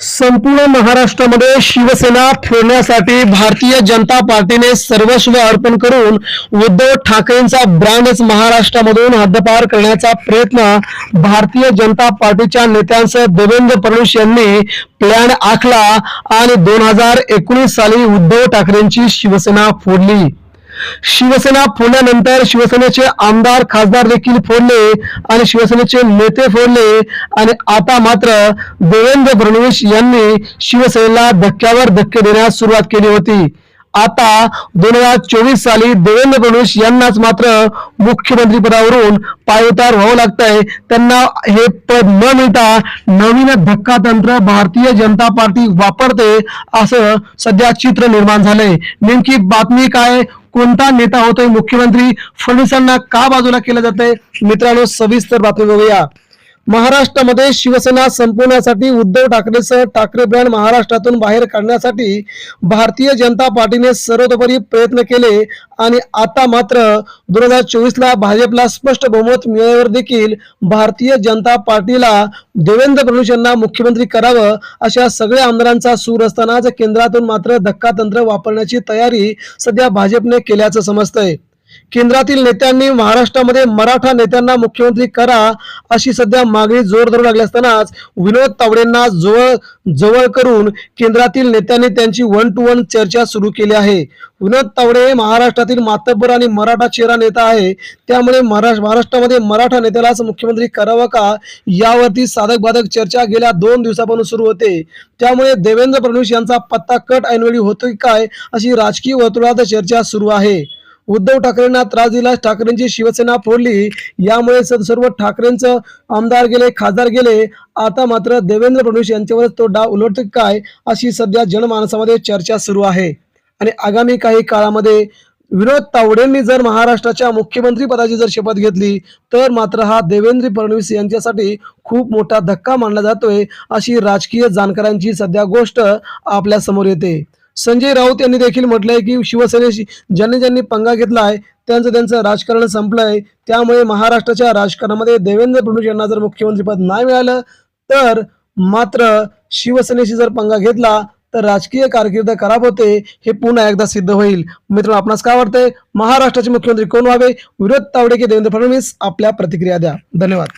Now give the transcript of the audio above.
संपूर्ण महाराष्ट्रामध्ये शिवसेना फोडण्यासाठी भारतीय जनता पार्टीने सर्वस्व अर्पण करून उद्धव ठाकरेंचा ब्रँडच महाराष्ट्रामधून हद्दपार करण्याचा प्रयत्न भारतीय जनता पार्टीच्या नेत्यांसह देवेंद्र फडणवीस यांनी प्लॅन आखला आणि दोन हजार एकोणीस साली उद्धव ठाकरेंची शिवसेना फोडली. शिवसेना फोडल्यानंतर शिवसेनेचे आमदार खासदार देखील फोडले आणि शिवसेनेचे नेते फोडले. आणि आता मात्र देवेंद्र फडणवीस यांनी शिवसेनेला धक्क्यावर धक्के देण्यास सुरुवात केली होती. आता दोन हजार चोवीस साली देवेंद्र फडणवीस यांनाच मात्र मुख्यमंत्री पदावरून पायउतार व्हावं लागतंय. त्यांना हे पद न मिळता नवीन धक्का तंत्र भारतीय जनता पार्टी वापरते असं सध्या चित्र निर्माण झालंय. नेमकी बातमी काय? कोणता नेता होतोय मुख्यमंत्री? फडणवीसांना का बाजूला केलं जातंय? मित्रांनो सविस्तर बातमी बघूया. महाराष्ट्रामध्ये शिवसेना संपवण्यासाठी उद्धव ठाकरेसह ठाकरे ब्रँड महाराष्ट्रातून बाहेर काढण्यासाठी भारतीय जनता पार्टीने सर्वतोपरी प्रयत्न केले आणि आता मात्र दोन हजार चोवीसला भाजपला स्पष्ट बहुमत मिळाल्यावर देखील भारतीय जनता पार्टीला देवेंद्र फडणवीस यांना मुख्यमंत्री करावं अशा सगळ्या आमदारांचा सूर असतानाच केंद्रातून मात्र धक्का तंत्र वापरण्याची तयारी सध्या भाजपने केल्याचं समजतंय. केंद्रातील नेत्यांनी महाराष्ट्रामध्ये मराठा नेत्यांना मुख्यमंत्री करा अशी सध्या मागणी जोर धरू लागली असतानाच विनोद तावडेंना जवळ जवळ करून केंद्रातील नेत्यांनी त्यांची वन टू वन चर्चा सुरू केली आहे. विनोद तावडे हे महाराष्ट्रातील मातब्बर आणि मराठा चेहरा नेता आहे. त्यामुळे महाराष्ट्र महाराष्ट्रामध्ये मराठा नेत्यालाच मुख्यमंत्री करावं का? यावरती साधक बाधक चर्चा गेल्या दोन दिवसापासून सुरू होते. त्यामुळे देवेंद्र फडणवीस यांचा पत्ता कट ऐनवेळी होतोय काय अशी राजकीय वर्तुळात चर्चा सुरू आहे. उद्धव ठाकरेंना त्रास दिलास ठाकरेंची शिवसेना फोडली. यामुळे सर्व ठाकरेंचं आमदार गेले खासदार गेले. आता मात्र देवेंद्र फडणवीस यांच्यावरच तो डाव उलटतो काय अशी सध्या जनमानसामध्ये चर्चा सुरू आहे. आणि आगामी काही काळामध्ये विनोद तावडेंनी जर महाराष्ट्राच्या मुख्यमंत्री पदाची जर शपथ घेतली तर मात्र हा देवेंद्र फडणवीस यांच्यासाठी खूप मोठा धक्का मानला जातोय अशी राजकीय जाणकारांची सध्या गोष्ट आपल्यासमोर येते. संजय राऊत यांनी देखील म्हटलंय की शिवसेनेशी ज्यांनी ज्यांनी पंगा घेतला आहे त्यांचं त्यांचं राजकारण संपलंय. त्यामुळे महाराष्ट्राच्या राजकारणामध्ये देवेंद्र फडणवीस यांना जर मुख्यमंत्रीपद नाही मिळालं तर मात्र शिवसेनेशी जर पंगा घेतला तर राजकीय कारकीर्द खराब होते हे पुन्हा एकदा सिद्ध होईल. मित्रांनो आपणास काय वाटतंय? महाराष्ट्राचे मुख्यमंत्री कोण व्हावे? विरोध तावडे की देवेंद्र फडणवीस? आपल्या प्रतिक्रिया द्या. धन्यवाद.